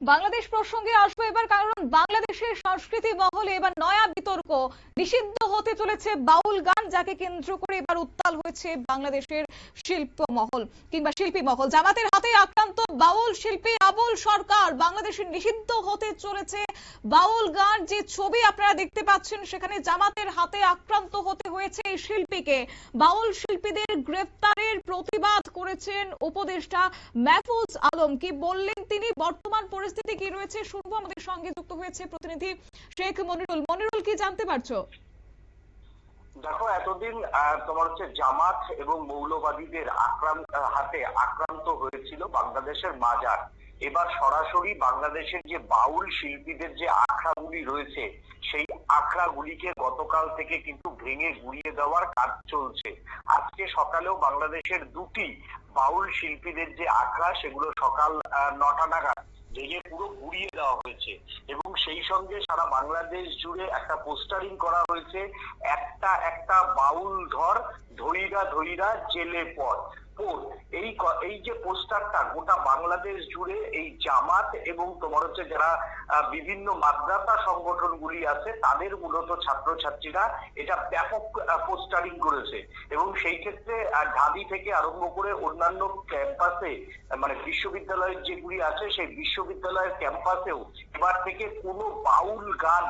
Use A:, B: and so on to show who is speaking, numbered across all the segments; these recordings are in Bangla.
A: বাংলাদেশ প্রসঙ্গে আসব এবার, কারণ বাংলাদেশের সংস্কৃতি মহলে এবার নয়া বিতর্ক নিষিদ্ধ হতে চলেছে বাউল গান, যাকে কেন্দ্র করে এবার উত্তাল হয়েছে বাংলাদেশের শিল্প মহল কিংবা শিল্পী মহল। জামাতের হাতে আক্রান্ত বাউল শিল্পী আবুল সরকার বাংলাদেশের নিষিদ্ধ হতে চলেছে বাউল গান। যে ছবি আপনারা দেখতে পাচ্ছেন, সেখানে জামাতের হাতে আক্রান্ত হতে হয়েছে এই শিল্পীকে। বাউল শিল্পীদের গ্রেফতারের প্রতিবাদ করেছেন উপদেষ্টা মাহফুজ আলম। কি বললেন তিনি? বর্তমান পরিস্থিতি কি রয়েছে? শুনব। আমাদের সঙ্গে যুক্ত হয়েছে প্রতিনিধি শেখ মনিরুল। মনিরুল, কি জানতে পারছ?
B: দেখো, এতদিন তোমার হচ্ছে জামাত এবং মৌলবাদীদের আক্রান্ত হাতে আক্রান্ত হয়েছিল বাংলাদেশের মাজার। এবার সরাসরি বাংলাদেশের যে বাউল শিল্পীদের যে আখড়াগুলি রয়েছে, সেই আখড়াগুলিকে গতকাল থেকে কিন্তু ভেঙে গুড়িয়ে দেওয়ার কাজ চলছে। আজকে সকালেও বাংলাদেশের দুটি বাউল শিল্পীদের যে আখড়া, সেগুলো সকাল নটা নাগাদ ভেঙে পুরো গুড়িয়ে দেওয়া হয়েছে এবং সেই সঙ্গে সারা বাংলাদেশ জুড়ে একটা পোস্টারিং করা হয়েছে, একটা একটা বাউল ধর ধইরা ধইরা জেলে পর এই এই যে পোস্টারটা গোটা বাংলাদেশ জুড়ে এই জামাত এবং তোমার হচ্ছে যারা বিভিন্ন মাদ্রাসা সংগঠনগুলি আছে, তাদের মূলত ছাত্রছাত্রীরা এটা ব্যাপক পোস্টারিং করেছে। এবং সেই ক্ষেত্রে ঢাবি থেকে আরম্ভ করে অন্যান্য ক্যাম্পাসে মানে বিশ্ববিদ্যালয়ের যেগুলি আছে, সেই বিশ্ববিদ্যালয়ের ক্যাম্পাসেও এবার থেকে কোনো বাউল গান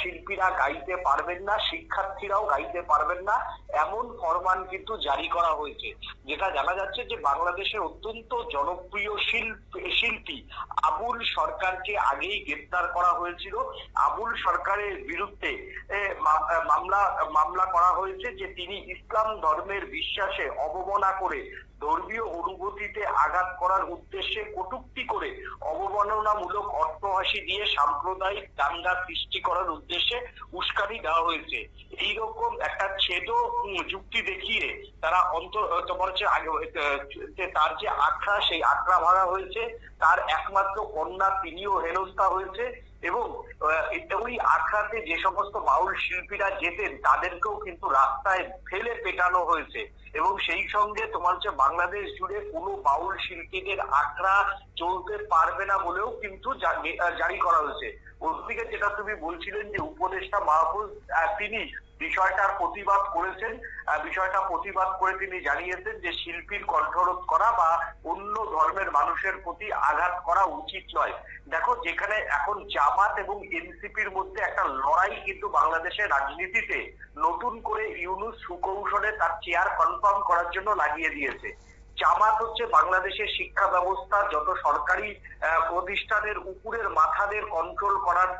B: শিল্পীরা গাইতে পারবেন না, শিক্ষার্থীরাও গাইতে পারবেন না, এমন ফরমান কিন্তু জারি করা হয়েছে। যেটা জানা যাচ্ছে যে বাংলাদেশের অত্যন্ত জনপ্রিয় শিল্পী আবুল সরকারকে আগেই গ্রেপ্তার করা হয়েছিল। আবুল সরকারের বিরুদ্ধে মামলা মামলা করা হয়েছে যে তিনি ইসলাম ধর্মের বিশ্বাসে অবমাননা করে ধর্মীয় অনুভূতিতে আঘাত করার উদ্দেশ্যে কটূক্তি করে অবমাননামূলক অর্থহাসি দিয়ে সাম্প্রদায়িক দাঙ্গা সৃষ্টি করার উদ্দেশ্যে উস্কানি দেওয়া হয়েছে। এইরকম একটা ছেদ যুক্তি দেখিয়ে তারা অন্ত তোমার হচ্ছে আগে তার যে আখড়া, সেই আখড়া ভাঙা হয়েছে। তার একমাত্র কন্যা, তিনিও হেনস্থা হয়েছে। এবং ওই আখড়াতে যে সমস্ত বাউল শিল্পীরা যেতেন, তাদেরকেও কিন্তু রাস্তায় ফেলে পেটানো হয়েছে। এবং সেই সঙ্গে তোমার হচ্ছে বাংলাদেশ জুড়ে কোনো বাউল শিল্পীদের আখড়া চলতে পারবে না বলেও কিন্তু জারি করা হয়েছে। ওদিকে যেটা তুমি বলছিলেন যে উপদেষ্টা মাহফুজ তিনি বিষয়টার প্রতিবাদ করেছেন বিষয়টা প্রতিবাদ করে তিনি জানিয়েছেন যে শিল্পীর কণ্ঠরোধ করা বা অন্য ধর্মের মানুষের প্রতি আঘাত করা উচিত নয়। দেখো, যেখানে এখন জামাত এবং এনসিপির মধ্যে একটা লড়াই কিন্তু বাংলাদেশের রাজনীতিতে নতুন করে ইউনুস সুকৌশলে তার চেয়ার কনফার্ম করার জন্য লাগিয়ে দিয়েছে। জামাত হচ্ছে বাংলাদেশের শিক্ষা ব্যবস্থা, যত সরকারি প্রতিষ্ঠানের উপরের মাথাদের কন্ট্রোল করার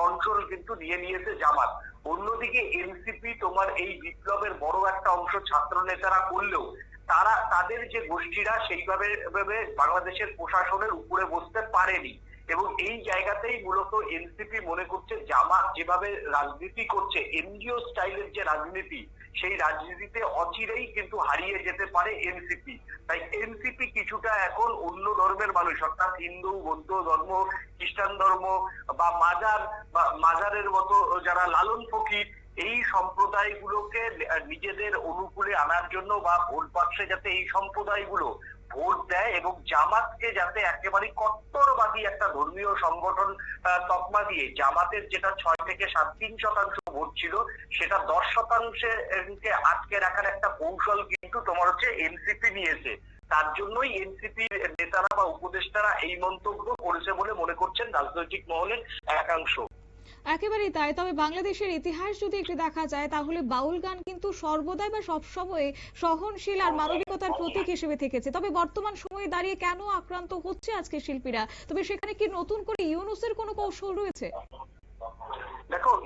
B: কন্ট্রোল কিন্তু নিয়ে নিয়েছে জামাত। অন্যদিকে এনসিপি তোমার এই বিপ্লবের বড় একটা অংশ ছাত্র নেতারা করলেও, তারা, তাদের যে গোষ্ঠীরা সেইভাবে ভাবে বাংলাদেশের প্রশাসনের উপরে বসতে পারেনি। এবং এই জায়গাতেই মূলত এনসিপি মনে করছে, জামাত যেভাবে রাজনীতি করছে, এনজিও স্টাইলের যে রাজনীতি সেই রাজনীতিতে অচিরেই কিন্তু হারিয়ে যেতে পারে এনসিপি তাই এনসিপি কিছুটা এখন অন্য ধর্মের মানুষ, অর্থাৎ হিন্দু, বৌদ্ধ ধর্ম, খ্রিস্টান ধর্ম বা মাজার, বা মাজারের মতো যারা লালন ফকির, এই সম্প্রদায়গুলোকে নিজেদের অনুকূলে আনার জন্য বা ভোট বাক্সে যাতে এই সম্প্রদায়গুলো ভোট দেয় এবং জামাতকে যাতে একেবারে কট্টরবাদী একটা ধর্মীয় সংগঠন তকমা দিয়ে, জামাতের যেটা ছয় থেকে সাত, তিন শতাংশ ভোট সেটা দশ শতাংশে আটকে রাখার একটা কৌশল কিন্তু তোমার হচ্ছে এনসিপি নিয়েছে। তার জন্যই এনসিপি নেতারা বা উপদেষ্টারা এই মন্তব্য করেছে বলে মনে করছেন রাজনৈতিক মহলের একাংশ।
A: একেবারেই তাই। তবে বাংলাদেশের ইতিহাস যদি একটু দেখা যায়, তাহলে বাউল গান কিন্তু সর্বদাই বা সবসময় সহনশীল আর মানবিকতার প্রতীক হিসেবে থেকেছে। তবে বর্তমান সময়ে দাঁড়িয়ে কেন আক্রান্ত হচ্ছে আজকে শিল্পীরা? তবে সেখানে কি নতুন করে ইউনুসের কোনো কৌশল রয়েছে?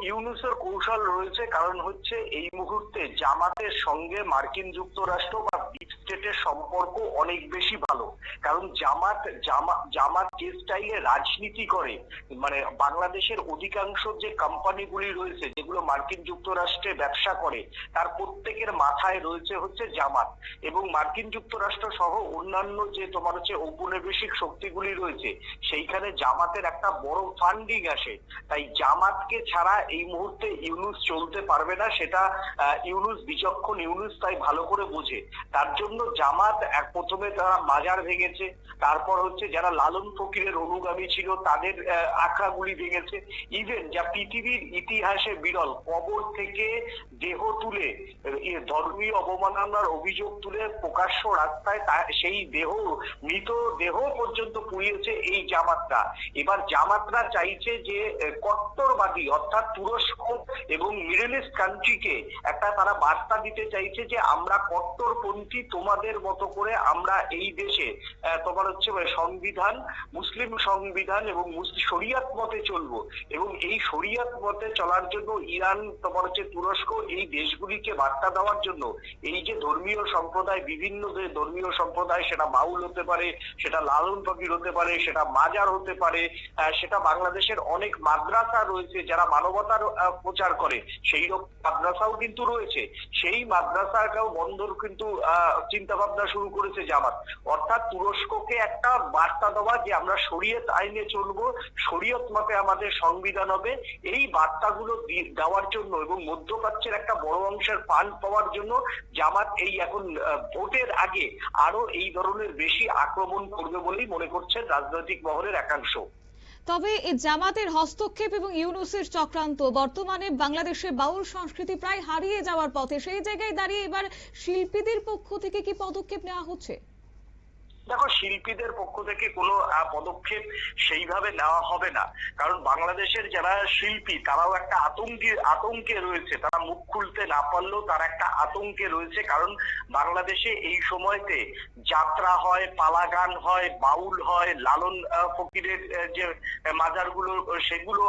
B: ইউনুসের কৌশল রয়েছে, কারণ হচ্ছে এই মুহূর্তে জামাতের সঙ্গে মার্কিন যুক্তরাষ্ট্র বা স্টেটের সম্পর্ক অনেক বেশি ভালো। কারণ জামাত, জামা, জামাত যে স্টাইলে রাজনীতি করে মানে বাংলাদেশের অধিকাংশ যে কোম্পানিগুলি রয়েছে, যেগুলো মার্কিন যুক্তরাষ্ট্রে ব্যবসা করে, তার প্রত্যেকের মাথায় রয়েছে হচ্ছে জামাত। এবং মার্কিন যুক্তরাষ্ট্র সহ অন্যান্য যে তোমার হচ্ছে ঔপনিবেশিক শক্তিগুলি রয়েছে, সেইখানে জামাতের একটা বড় ফান্ডিং আসে। তাই জামাতকে ছাড়া এই মুহূর্তে ইউনুস চলতে পারবে না, সেটা ইউনুস বিচক্ষণ ইউনুস তাই ভালো করে বোঝে। তার জন্য জামাত এক প্রথমে তারা মাজার ভেঙেছে, তারপর হচ্ছে যারা লালন ফকিরের অনুগামী ছিল, তাদের আখড়াগুলি ভেঙেছে। ইভেন যা পৃথিবীর ইতিহাসে বিরল, কবর থেকে দেহ তুলে ধর্মীয় অবমাননার অভিযোগ তুলে প্রকাশ্য রাস্তায় সেই দেহ, মৃত দেহ পর্যন্ত পুড়িয়েছে এই জামাতরা। এবার জামাতরা চাইছে যে কট্টরবাদী, অর্থাৎ তুরস্ক এবং মিডল ইস্ট কান্ট্রিকে একটা তারা বার্তা দিতে চাইছে যে আমরা কট্টরপন্থী তোমাদের মতো করে আমরা এই দেশে তোমার হচ্ছে সংবিধান, মুসলিম সংবিধান এবং শরিয়াত মতে চলবো। এবং এই শরিয়াত মতে চলার জন্য ইরান, তোমার হচ্ছে তুরস্ক এই দেশগুলিকে বার্তা দেওয়ার জন্য এই যে ধর্মীয় সম্প্রদায়, বিভিন্ন যে ধর্মীয় সম্প্রদায়, সেটা বাউল হতে পারে, সেটা লালন ফকির হতে পারে, সেটা মাজার হতে পারে সেটা বাংলাদেশের অনেক মাদ্রাসা রয়েছে যারা মানবতার প্রচার করে। সেই মাদ্রাসাও কিন্তু রয়েছে। সেই মাদ্রাসাকেও বন্ধর কিন্তু চিন্তা ভাবনা শুরু করেছে জামাত। অর্থাৎ তুরস্ককে একটা বার্তা দেওয়া যে আমরা শরীয়ত আইনে চলবো, শরীয়ত মতে আমাদের সংবিধান হবে, এই বার্তাগুলো দেওয়ার জন্য এবং মধ্যপ্রাচ্যের একটা বড় অংশের পান পাওয়ার জন্য জামাত এই এখন ভোটের আগে আরও এই ধরনের বেশি আক্রমণ করবে বলেই মনে করছেন রাজনৈতিক মহলের একাংশ।
A: তবে এই জামাতের হস্তক্ষেপ এবং ইউনুসের চক্রান্ত, বর্তমানে বাংলাদেশে বাউল সংস্কৃতি প্রায় হারিয়ে যাওয়ার পথে, সেই জায়গায় দাঁড়িয়ে এবার শিল্পীদের পক্ষ থেকে কি পদক্ষেপ নেওয়া হচ্ছে?
B: দেখো, শিল্পীদের পক্ষ থেকে কোনো পদক্ষেপ সেইভাবে নেওয়া হবে না। কারণ বাংলাদেশের যারা শিল্পী, তারাও একটা আতঙ্কে আতঙ্কে রয়েছে। তারা মুখ খুলতে না পারলেও তারা একটা আতঙ্কে রয়েছে। কারণ বাংলাদেশে এই সময়তে যাত্রা হয় পালা গান হয়, বাউল হয়, লালন ফকিরের যে মাজারগুলো, সেগুলো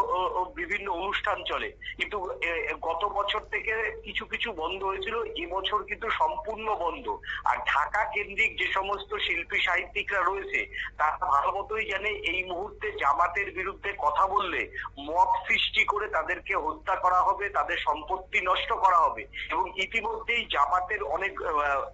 B: বিভিন্ন অনুষ্ঠান চলে। কিন্তু গত বছর থেকে কিছু কিছু বন্ধ হয়েছিল। এবছর কিন্তু সম্পূর্ণ বন্ধ। আর ঢাকা কেন্দ্রিক যে সমস্ত শিল্পী সাহিত্যিকরা রয়েছে, তারা ভালো মতোই জানে এই মুহূর্তে জামাতের বিরুদ্ধে কথা বললে মত সৃষ্টি করে তাদেরকে হত্যা করা হবে, তাদের সম্পত্তি নষ্ট করা হবে। এবং ইতিমধ্যেই জামাতের অনেক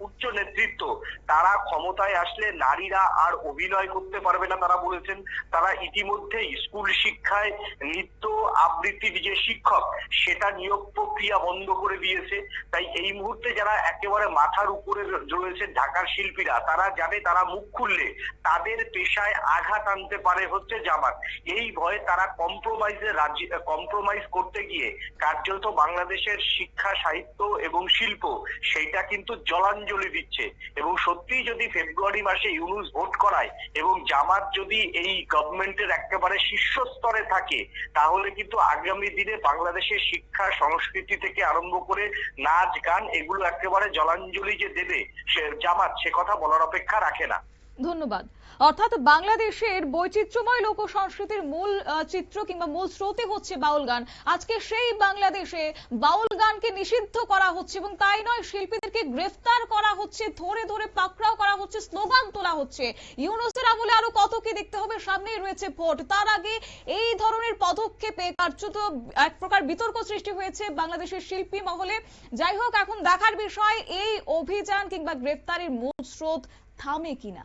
B: উচ্চ নেতৃত্ব, তারা ক্ষমতায় আসলে নারীরা আর অভিনয় করতে পারবে না তারা বলেছেন। তারা ইতিমধ্যেই স্কুল শিক্ষায় নৃত্য আবৃত্তির যে শিক্ষক, সেটা নিয়োগ প্রক্রিয়া বন্ধ করে দিয়েছে। তাই এই মুহূর্তে যারা একেবারে মাথার উপরে রয়েছে ঢাকার শিল্পীরা, তারা জানে তারা মুখ খুললে তাদের পেশায় আঘাত আনতে পারে হচ্ছে জামাত। এই ভয়ে তারা কম্প্রোমাইজে রাজি কম্প্রোমাইজ করতে গিয়ে কার্যত বাংলাদেশের শিক্ষা, সাহিত্য এবং শিল্প সেইটা কিন্তু জলাঞ্জলি দিচ্ছে। এবং সত্যি যদি ফেব্রুয়ারি মাসে ইউনুস ভোট করায় এবং জামাত যদি এই গভর্নমেন্টের একেবারে শীর্ষস্তরে থাকে, তাহলে কিন্তু আগামী দিনে বাংলাদেশের শিক্ষা, সংস্কৃতি থেকে আরম্ভ করে নাচ, গান এগুলো একেবারে জলাঞ্জলি যে দেবে সে জামাত, সে কথা বলার অপেক্ষা রাখে না।
A: ধন্যবাদ। অর্থাৎ বাংলাদেশের বৈচিত্র্যময় লোক সংস্কৃতির মূল চিত্র কিংবা মূল স্রোতই হচ্ছে বাউল গান। আজকে সেই বাংলাদেশে বাউল গানকে নিষিদ্ধ করা হচ্ছে এবং তাই নয়, শিল্পীদেরকে গ্রেফতার করা হচ্ছে, ধরে ধরে পাকড়াও করা হচ্ছে, স্লোগান তোলা হচ্ছে। ইউনুসের আমলে আরও কত কি দেখতে হবে? সামনেই রয়েছে ভোট। তার আগে এই ধরনের পদক্ষেপে কার্যত এক প্রকার বিতর্ক সৃষ্টি হয়েছে বাংলাদেশের শিল্পী মহলে। যাই হোক, এখন দেখার বিষয়, এই অভিযান কিংবা গ্রেফতারির মূল স্রোত থামে কিনা?